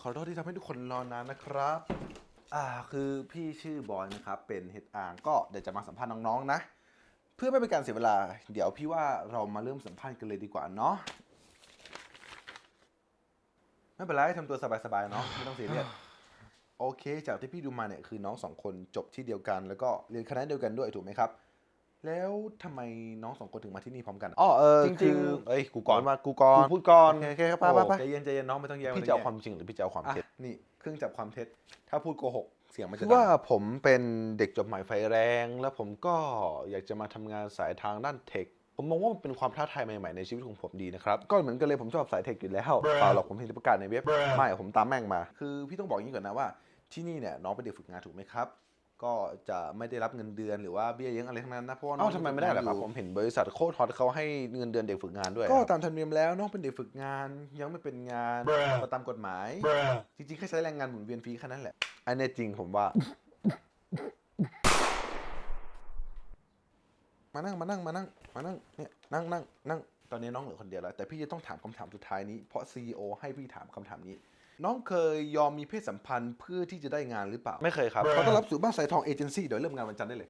ขอโทษที่ทำให้ทุกคนรอนานนะครับ อ่า คือพี่ชื่อบอยนะครับ เป็นเฮดอาร์ก็เดี๋ยวจะมาสัมภาษณ์น้องๆนะ เพื่อไม่เป็นการเสียเวลา เดี๋ยวพี่ว่าเรามาเริ่มสัมภาษณ์กันเลยดีกว่าเนาะ ไม่เป็นไรทำตัวสบายๆเนาะ ไม่ต้องซียเรียสโอเค จากที่พี่ดูมาเนี่ยคือน้องสองคนจบที่เดียวกัน แล้วก็เรียนคณะเดียวกันด้วยถูกไหมครับ แล้วทำไมน้องสองคนถึงมาที่นี่พร้อมกันอ๋อเออจริงๆคือเอ้ยกูก่อนมากูก่อนกูพูดก่อนโอเคครับไปโอ้ไปไปใจเย็นใจเย็นน้องไม่ต้องแย้งพี่ไม่จะต้เอางความแย้งจริงหรือพี่จะเอาความอะเท็จนี่เครื่องจับความเท็จ ถ้าพูดโกหกเสียงมันจะคือดังว่าผมเป็นเด็กจบใหม่ไฟแรง แล้วผมก็อยากจะมาทำงานสายทางด้านเทคผมมองว่ามันเป็นความท้าทายใหม่ๆในชีวิตของผมดีนะครับ ก็เหมือนกันเลยผมชอบสายเทคอยู่แล้วเปล่าหรอกผมเห็นประกาศในเว็บไม่ผมตามแม่งมา คือพี่ต้องบอกอย่างนี้ก่อนนะว่าที่นี่เนี่ยน้องเป็นเด็กฝึกงานถูกไหมครับ ก็จะไม่ได้รับเงินเดือนหรือว่าเบี้ยเลี้ยงอะไรทั้งนั้นนะเพราะว่าน้เอ้าองทำไมไม่ได้ล่ะครับฝึกผงานมเห็นบริษัทโคตรฮอตเขาให้เงินเดือนเด็กฝึกงานด้วย ก็ครับตามธรรมเนียมแล้วน้องเป็นเด็กฝึกงานยังไม่เป็นงานก็ตามกฎหมาย จริงๆแค่ใช้แรงงานหมุนเวียนฟรีแค่นั้นแหละ อันนี้จริงผมว่า มานั่งมานั่งมานั่งมานั่งเนี่ยนั่งนั่งนั่งตอนนี้น้องเหลือคนเดียวแล้วแต่พี่จะต้องถามคำถามสุดท้ายนี้เพราะ CEO ให้พี่ถามคำถามนี้ น้องเคยยอมมีเพศสัมพันธ์เพื่อที่จะได้งานหรือเปล่า ไม่เคยครับ ขอต้อนรับสู่บ้านสายทองเอเจนซี่เดี๋ยวเริ่มงานวันจันทร์ได้เลย